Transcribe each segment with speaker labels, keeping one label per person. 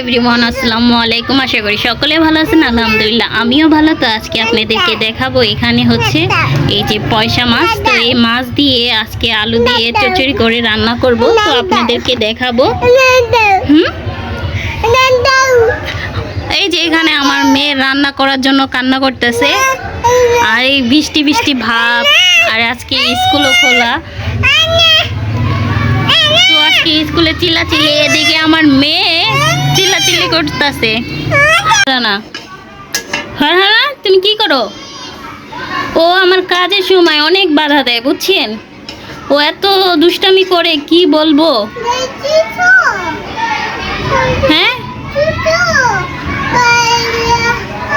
Speaker 1: Everyone আসসালামু আলাইকুম। আশা করি সকলে ভালো আছেন। আলহামদুলিল্লাহ, আমিও ভালো। তো আজকে আপনাদেরকে দেখাবো এখানে হচ্ছে এই যে পয়সা মাছ। তো এই মাছ দিয়ে আজকে আলু দিয়ে চচড়ি করে রান্না করব। তো আপনাদেরকে দেখাবো। হুম? এই যে এখানে আমার মেয়ে রান্না করার জন্য কান্না করতেছে। আর এই বৃষ্টি বৃষ্টি ভাব। আর আজকে স্কুলও খোলা। আজকে স্কুলে চিল্লাচিল্লি, এদিকে আমার মেয়ে চিল্লাচিল্লি করতেছে। না হ্যাঁ হ্যাঁ তুমি কি করো? ও আমার কাজের সময় অনেক বাধা দেয়, বুঝছেন? ও এত দুষ্টামি করে, কি বলব? হ্যাঁ?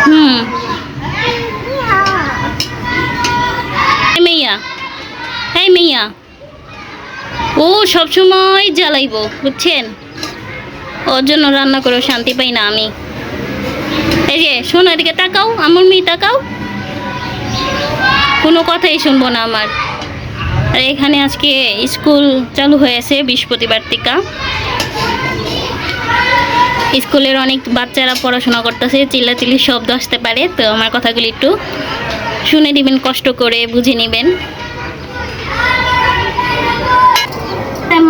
Speaker 1: হুম এই মেয়া এই মেয়া ও, সবসময় জ্বালাইবো, বুঝছেন? ওর জন্য রান্না করেও শান্তি পাই না আমি। এই যে, শোনো, এদিকে তাকাও, আমার মেয়ে তাকাও। কোনো কথাই শুনব না আমার। আর এখানে আজকে স্কুল চালু হয়েছে বৃহস্পতিবার থেকে। স্কুলের অনেক বাচ্চারা পড়াশোনা করতেছে, চিল্লাচিল্লি শব্দ আসতে পারে, তো আমার কথাগুলি একটু শুনে দিবেন কষ্ট করে বুঝে নেবেন।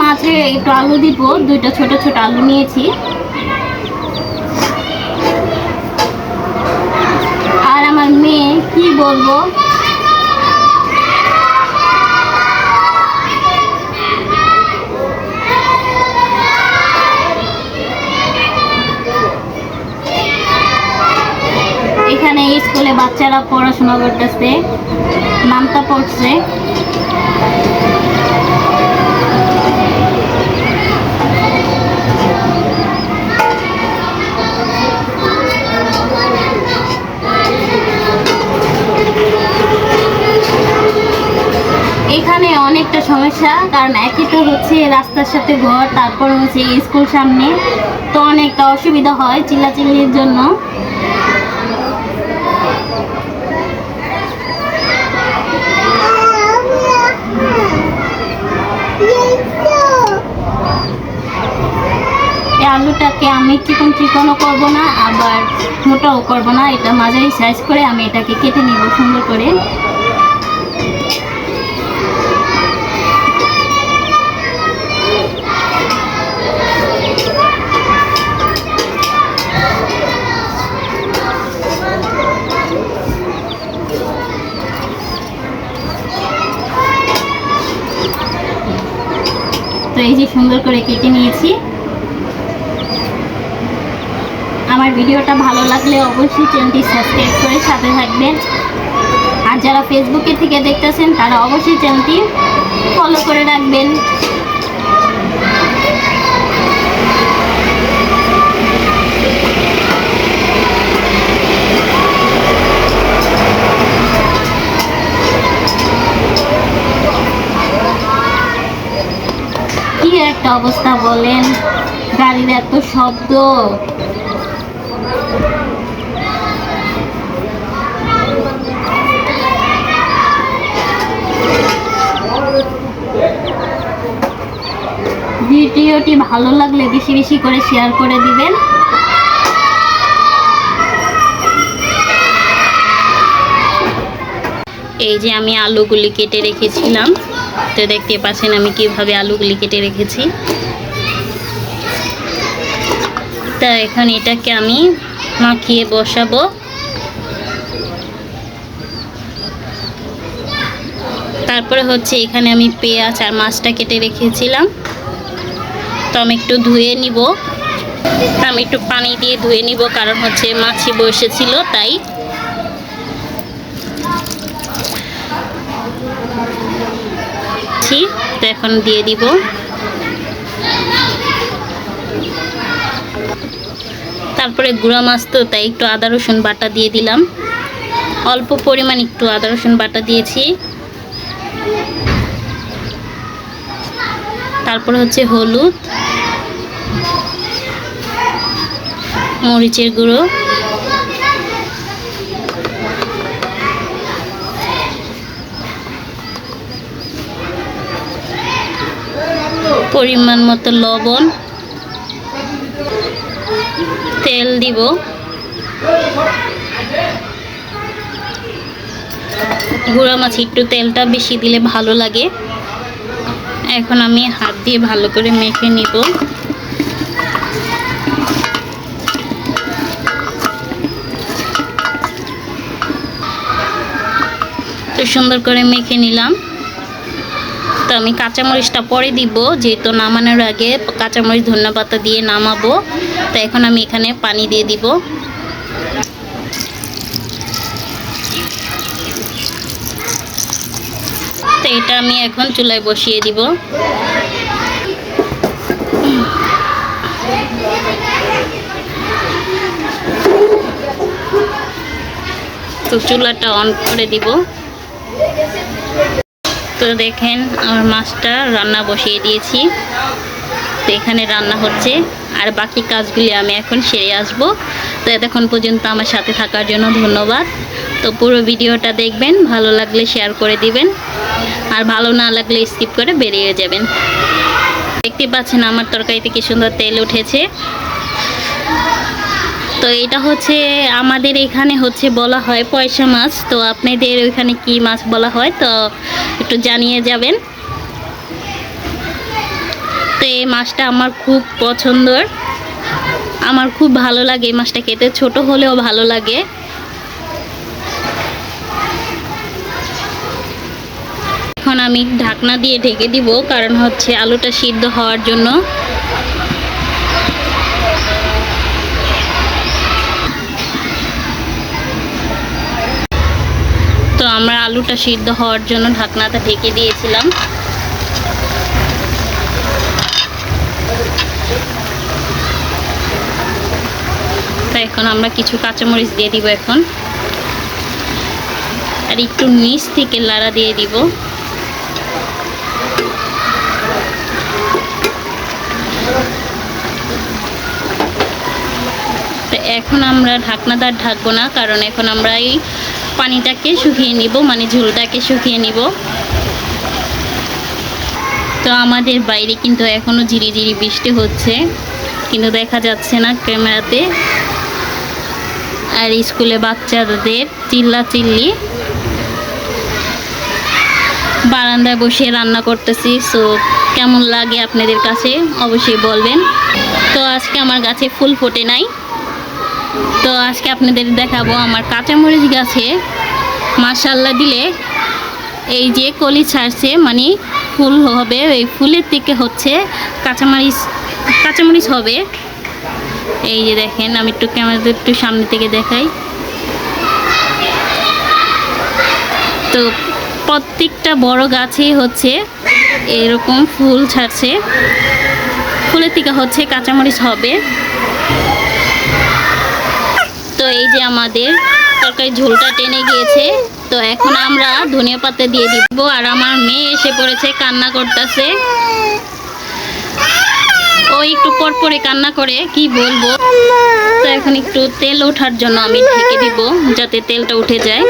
Speaker 1: মাঝে একটু আলু দিব, দুইটা ছোট ছোট আলু নিয়েছি। আর আমার মেয়ে, কি বলব? এখানে স্কুলে বাচ্চারা পড়াশোনা করতেছে, নামটা পড়ছে। সমস্যা কারণ একই তো হচ্ছে রাস্তার সাথে ঘর, তারপর হচ্ছে স্কুল সামনে। তো অনেকটা অসুবিধা হয় চিল্লাচিল্লির জন্য। আলুটাকে আমি চিকন চিকনও করব না, আবার মোটাও করব না। এটা মাঝারি সাইজ করে আমি এটাকে কেটে নিব সুন্দর করে। এই যে সুন্দর করে কেটে নিয়েছি। আমার ভিডিওটা ভালো লাগলে অবশ্যই চ্যানেলটি সাবস্ক্রাইব করে সাথে থাকবেন। আর যারা ফেসবুকে থেকে দেখতেছেন, তারা অবশ্যই চ্যানেলটি ফলো করে রাখবেন। শব্দ। ভিডিওটি ভালো লাগলে বেশি বেশি করে শেয়ার করে দিবেন। এই যে আমি আলুগুলি কেটে রেখেছিলাম। তো দেখতে পাচ্ছেন আমি কীভাবে আলুগুলি কেটে রেখেছি। তা এখন এটাকে আমি মাখিয়ে বসাবো। তারপরে হচ্ছে এখানে আমি পেঁয়াজ আর মাছটা কেটে রেখেছিলাম। তো আমি একটু ধুয়ে নিব। আমি একটু পানি দিয়ে ধুয়ে নিব কারণ হচ্ছে মাছি বসেছিল তাই। ছি, তো এখন দিয়ে দিব। তারপরে গুঁড়া মাছ তো, তাই একটু আদা, রসুন বাটা দিয়ে দিলাম। অল্প পরিমাণ একটু আদা, রসুন বাটা দিয়েছি। তারপর হচ্ছে হলুদ, মরিচের গুঁড়ো। পরিমাণ মতো লবণ। তেল দিব। গুঁড়া মাছ একটু তেলটা বেশি দিলে ভালো লাগে। এখন আমি হাত দিয়ে ভালো করে মেখে নিব। সুন্দর করে মেখে নিলাম। তো আমি কাঁচামরিচটা পরে দিব, যেহেতু নামানোর আগে কাঁচামরিচ ধনিয়া পাতা দিয়ে নামাবো। তো এখন আমি এখানে পানি দিয়ে দিব। তো এটা আমি এখন চুলায় বসিয়ে দিব। তো চুলাটা অন করে দিব। তো দেখেন, আমার মাছটা রান্না বসিয়ে দিয়েছি। তো এখানে রান্না হচ্ছে। আর বাকি কাজগুলি আমি এখন সেরে আসব। তো এতক্ষণ পর্যন্ত আমার সাথে থাকার জন্য ধন্যবাদ। তো পুরো ভিডিওটা দেখবেন, ভালো লাগলে শেয়ার করে দিবেন, আর ভালো না লাগলে স্কিপ করে বেরিয়ে যাবেন। দেখতে পাচ্ছেন আমার তরকারিতে কি সুন্দর তেল উঠেছে। তো এটা হচ্ছে, আমাদের এখানে হচ্ছে বলা হয় পয়সা মাছ। তো আপনাদের ওইখানে কি মাছ বলা হয়, তো একটু জানিয়ে যাবেন। তো এই মাছটা আমার খুব পছন্দর। আমার খুব ভালো লাগে এই মাছটা খেতে। ছোট হলেও ভালো লাগে। এখন আমি ঢাকনা দিয়ে ঢেকে দিব, কারণ হচ্ছে আলুটা সিদ্ধ হওয়ার জন্য। তো আমরা আলুটা সিদ্ধ হওয়ার জন্য ঢাকনাটা ঢেকে দিয়েছিলাম। এখন আমরা কিছু কাঁচামরিচ দিয়ে দিব এখন। আর একটু নিচ থেকে লাড়া দিয়ে দিব। এখন আমরা ঢাকনাদার ঢাকবো না, কারণ এখন আমরা এই পানিটাকে শুকিয়ে নিব মানে ঝোলটাকে শুকিয়ে নিব। তো আমাদের বাইরে কিন্তু এখনও ঝিরিঝিরি বৃষ্টি হচ্ছে, কিন্তু দেখা যাচ্ছে না ক্যামেরাতে। আর স্কুলে বাচ্চাদের চিল্লা চিল্লি বারান্দায় বসে রান্না করতেছি সো কেমন লাগে আপনাদের কাছে অবশ্যই বলবেন। তো আজকে আমার গাছে ফুল ফোটে নাই। তো আজকে আপনাদের দেখাবো আমার কাঁচামরিচ গাছে। মাশাল্লাহ দিলে এই যে কলি ছাড়ছে মানে ফুল হবে, এই ফুলের থেকে হচ্ছে কাঁচামরিচ কাঁচামরিচ হবে। এই যে দেখেন, আমি একটু ক্যামেরাতে একটু সামনে থেকে দেখাই। তো প্রত্যেকটা বড় গাছেই হচ্ছে এরকম ফুল ছাড়ছে। ফুলের থেকে হচ্ছে, কাঁচামরিচ হবে। তো এই যে আমাদের তরকারি ঝোলটা টেনে গিয়েছে। তো এখন আমরা ধনিয়া পাতা দিয়ে দিব। আর আমার মেয়ে এসে পড়েছে, কান্না করতেছে। ও একটু পর পরে কান্না করে, কি বলব? তো এখন একটু তেল ওঠার জন্য আমি ঢেকে দিব, যাতে তেলটা উঠে যায়।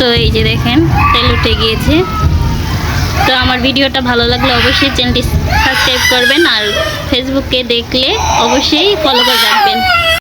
Speaker 1: তো এই যে দেখেন, তেল উঠে গিয়েছে। তো আমার ভিডিওটা ভালো লাগলে অবশ্যই চ্যানেলটি সাবস্ক্রাইব করবেন আর ফেসবুকে দেখলে অবশ্যই ফলো করে রাখবেন।